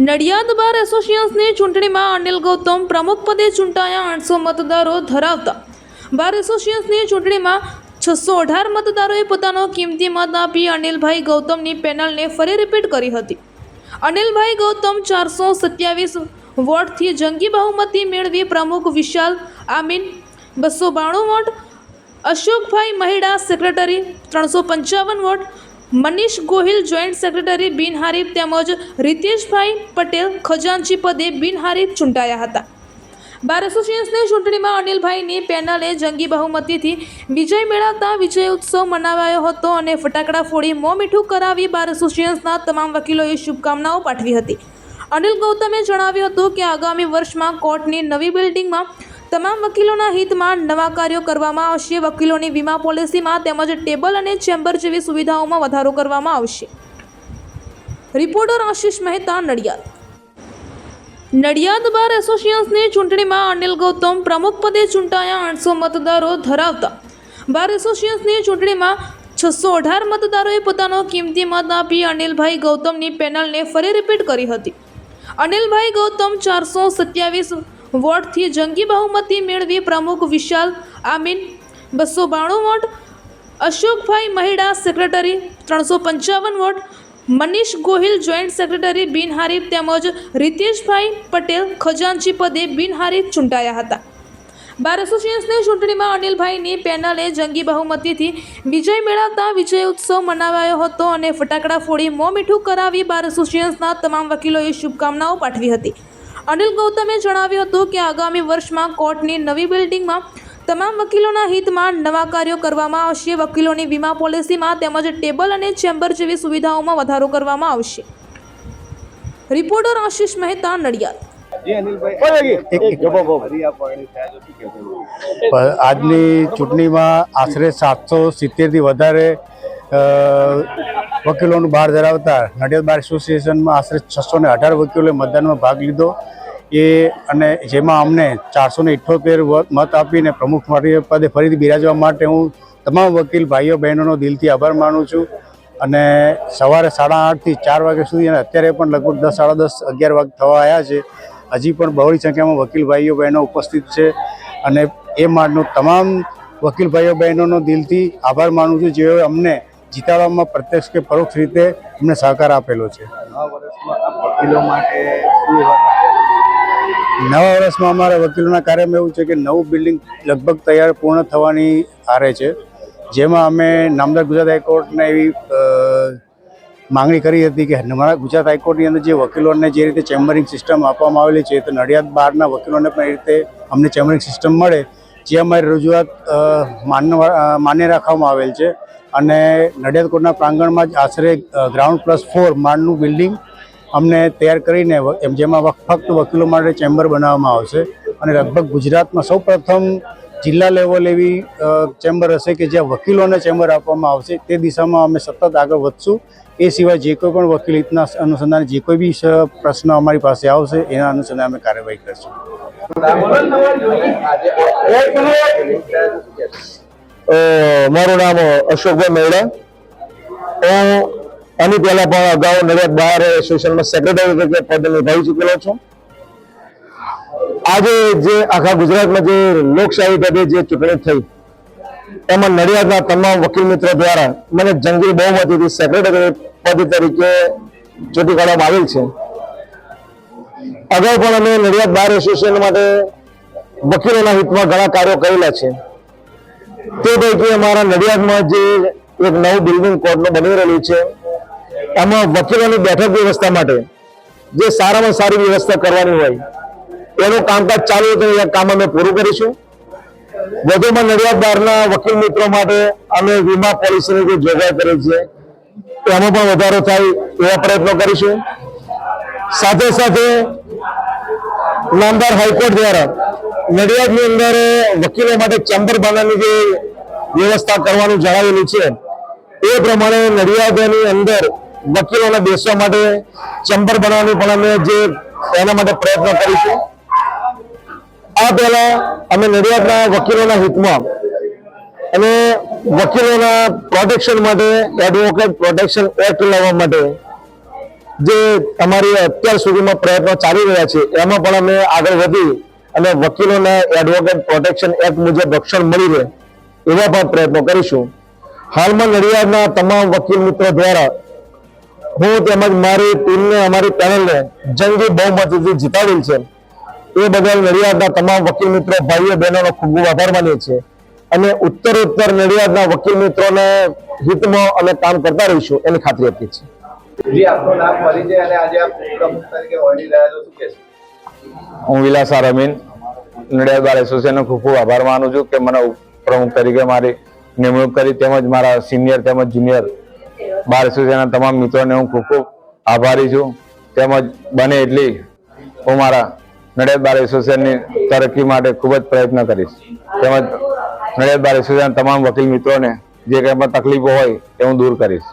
Nadiad bar એસોસિએશનની ચૂંટણીમાં અનિલ ગૌતમ પ્રમુખ પદે ચૂંટાયા આઠસો મતદારો ધરાવતા. બાર એસોસિએશનની ચૂંટણીમાં છસો અઢાર મતદારોએ પોતાનો કિંમતી મત આપી અનિલભાઈ ગૌતમની પેનલને ફરી રિપીટ કરી હતી. અનિલભાઈ ગૌતમ ચારસો સત્યાવીસ વોટથી જંગી બહુમતી મેળવી પ્રમુખ વિશાલ આમીન, બસો બાણું વોટ, અશોકભાઈ મહિડા સેક્રેટરી, ત્રણસો પંચાવન vote Manish Gohil joint secretary બિનહારીફ તેમજ રીતેશભાઈ પટેલ ખજાનચી પદે બિનહારીફ ચૂંટાયા હતા. બાર એસોસિએશનની ચૂંટણીમાં અનિલભાઈની પેનલે જંગી બહુમતીથી વિજય મેળવતા વિજય ઉત્સવ મનાવાયો હતો અને ફટાકડા ફોડી મોં મીઠું કરાવી બાર એસોસિએશનના તમામ વકીલોએ શુભકામનાઓ પાઠવી હતી. અનિલ ગૌતમે જણાવ્યું હતું કે આગામી વર્ષમાં કોર્ટની નવી બિલ્ડિંગમાં તમામ વકીલોના હિતમાં નવા કાર્યો કરવામાં આવશે. વકીલોની વીમા પોલિસીમાં તેમજ ટેબલ અને ચેમ્બર જેવી સુવિધાઓમાં વધારો કરવામાં આવશે. રિપોર્ટર આશિષ મહેતા, નડિયાદ. નડિયાદ બાર એસોસિએશનની ચૂંટણીમાં અનિલ ગૌતમ પ્રમુખ પદે ચૂંટાયા આઠસો મતદારો ધરાવતા. બાર એસોસિએશનની ચૂંટણીમાં છસો અઢાર મતદારોએ પોતાનો કિંમતી મત આપી અનિલભાઈ ગૌતમની પેનલને ફરી રિપીટ કરી હતી. અનિલભાઈ ગૌતમ ચારસો સત્યાવીસ વોટથી જંગી બહુમતી મેળવી પ્રમુખ વિશાલ આમીન. બસો બાણું વોટ. અશોકભાઈ મહિડા સેક્રેટરી, ત્રણસો પંચાવન vote. Manish Gohil joint secretary બિનહારીફ તેમજ રીતેશભાઈ પટેલ ખજાનચી પદે બિનહારીફ ચૂંટાયા હતા. બાર એસોસિએશનની ચૂંટણીમાં અનિલભાઈની પેનલે જંગી બહુમતીથી વિજય મેળવતા વિજય ઉત્સવ મનાવાયો હતો અને ફટાકડા ફોડી મોં મીઠું કરાવી બાર એસોસિએશનના તમામ વકીલોએ શુભકામનાઓ પાઠવી હતી. અનિલ ગૌતમે જણાવ્યું હતું કે આગામી વર્ષમાં કોર્ટની નવી બિલ્ડિંગમાં તમામ વકીલોના હિતમાં નવા કાર્યો કરવામાં આવશે. વકીલોની વીમા પોલિસીમાં તેમજ ટેબલ અને ચેમ્બર જેવી સુવિધાઓમાં વધારો કરવામાં આવશે. રિપોર્ટર આશિષ મહેતા નડિયાદ. આજની ચૂંટણીમાં આશરે સાતસો સિત્તેરથી વધારે વકીલોનું બહાર ધરાવતા નડિયાદ બાર એસોસિએશનમાં આશરે છસો ને અઢાર વકીલોએ મતદાનમાં ભાગ લીધો. એ અને જેમાં અમને ચારસો ને ઇઠ્યોતેર મત આપીને પ્રમુખ પદે ફરીથી બિરાજવા માટે હું તમામ વકીલ ભાઈઓ બહેનોનો દિલથી આભાર માનું છું. અને સવારે સાડા આઠથી ચાર વાગ્યા સુધી અને અત્યારે પણ લગભગ દસ, સાડા દસ, અગિયાર વાગ થવા આવ્યા છે. હજી પણ બહોળી સંખ્યામાં વકીલ ભાઈઓ બહેનો ઉપસ્થિત છે. અને એ માટેનું તમામ વકીલ ભાઈઓ બહેનોનો દિલથી આભાર માનું છું. જેઓએ અમને જીતાડવામાં પ્રત્યક્ષ કે પરોક્ષ રીતે અમને સહકાર આપેલો છે. નવા વર્ષમાં વકીલો માટે નવા વર્ષમાં અમારા વકીલોના કાર્યમાં એવું છે કે નવું બિલ્ડિંગ લગભગ તૈયાર પૂર્ણ થવાની આરે છે. જેમાં અમે નામદાર ગુજરાત હાઈકોર્ટને એવી માંગણી કરી હતી કે અમારા ગુજરાત હાઈકોર્ટની અંદર જે વકીલોને જે રીતે ચેમ્બરિંગ સિસ્ટમ આપવામાં આવેલી છે તો નડિયાદ બહારના વકીલોને પણ એ રીતે અમને ચેમ્બરિંગ સિસ્ટમ મળે જે અમારી રજૂઆત માન્ય રાખવામાં આવેલ છે. અને નડિયાદ કોર્ટના પ્રાંગણમાં જ આશરે ગ્રાઉન્ડ પ્લસ ફોર માળનું બિલ્ડિંગ અમને તૈયાર કરીને જેમાં ફક્ત વકીલો માટે ચેમ્બર બનાવવામાં આવશે. અને લગભગ ગુજરાતમાં સૌ પ્રથમ જિલ્લા લેવલ એવી ચેમ્બર હશે કે જ્યાં વકીલોને ચેમ્બર આપવામાં આવશે, તે દિશામાં અમે સતત આગળ વધશું. એ સિવાય જે કોઈ પણ વકીલ હિતના અનુસંધાને જે કોઈ બી પ્રશ્ન અમારી પાસે આવશે, એના અનુસંધાને અમે કાર્યવાહી કરશું. મારું નામ અશોકભાઈ મેળા હું આની પહેલા પણ અગાઉ નડિયાદ બહાર એસોસિએશનમાં સેક્રેટરી તરીકે પદ નિભાવી ચૂકેલો છું. આજે જે આખા ગુજરાતમાં જે લોકશાહી ઢબે જે ચૂંટણી થઈ, એમાં નડિયાદના તમામ વકીલ મિત્રો દ્વારા મને જંગી બહુમતીથી સેક્રેટરી પદ તરીકે ચૂંટી કાઢવામાં આવેલ છે. અગાઉ પણ અમે નડિયાદ બાર એસોસિએશન માટે વકીલોના હિતમાં ઘણા કાર્યો કરેલા છે. તે પૈકી અમારા નડિયાદમાં જે એક નવું બિલ્ડિંગ કોર્ટનું બની રહેલું છે, એમાં વકીલોની બેઠક વ્યવસ્થા માટે જે સારામાં સારી વ્યવસ્થા કરવાની હોય એનું કામકાજ ચાલુ હતું, એ કામ અમે પૂરું કરીશું. વધુમાં નડિયાદ બહારના વકીલ મિત્રો માટે અમે વીમા પોલિસીની જે જોગવાઈ કરી છે એમાં પણ વધારો થાય એવા પ્રયત્નો કરીશું. સાથે સાથે નામદાર હાઈકોર્ટ દ્વારા નડિયાદની અંદર વકીલો માટે ચેમ્બર બનાવવાની જે વ્યવસ્થા કરવાનું જણાવેલું છે, એ પ્રમાણે નડિયાદની અંદર વકીલોને બેસવા માટે ચેમ્બર બનાવવાની પણ અમે જે એના માટે પ્રયત્ન કરીશું. આ પહેલા અમે નડિયાદના વકીલોના હિતમાં અને વકીલોના પ્રોટેક્શન માટે એડવોકેટ પ્રોટેક્શન એક્ટ લાવવા માટે જે અમારી અત્યાર સુધીમાં પ્રયત્નો ચાલી રહ્યા છે, એમાં પણ અમે આગળ વધી અને વકીલોને એડવોકેટ પ્રોટેક્શન એક્ટ મુજબ રક્ષણ મળી રહે એવા પણ પ્રયત્નો કરીશું. હાલમાં નડિયાદના તમામ વકીલ મિત્રો દ્વારા હું તેમજ મારી ટીમને, અમારી પેનલને જંગી બહુમતીથી જીતાડેલ છે. એ બદલ નડિયાદના તમામ વકીલ મિત્રો ભાઈઓ બહેનોનો ખૂબ ખૂબ આભાર માનીએ છીએ. અને ઉત્તરોત્તર નડિયાદના વકીલ મિત્રોને હિતમાં અમે કામ કરતા રહીશું એની ખાતરી આપીએ છીએ. જી આપનું નામ પરિચય અને આજે આપ પ્રમુખ તરીકે વળી રહ્યા છો શું કહેશો? હું વિલાસ રમીન નડિયાદ બાર એસોસિએશનનો ખૂબ ખૂબ આભાર માનું છું કે મને પ્રમુખ તરીકે મારી નિમણૂક કરી તેમજ મારા સિનિયર તેમજ જુનિયર બાર એસોસિએશનના તમામ મિત્રોને હું ખૂબ ખૂબ આભારી છું. તેમજ બને એટલી હું મારા નડિયાદ બાર એસોસિએશનની તરક્કી માટે ખૂબ જ પ્રયત્ન કરીશ. તેમજ નડિયાદ બાર એસોસિએશન તમામ વકીલ મિત્રોને જે કંઈ પણ તકલીફો હોય એ હું દૂર કરીશ.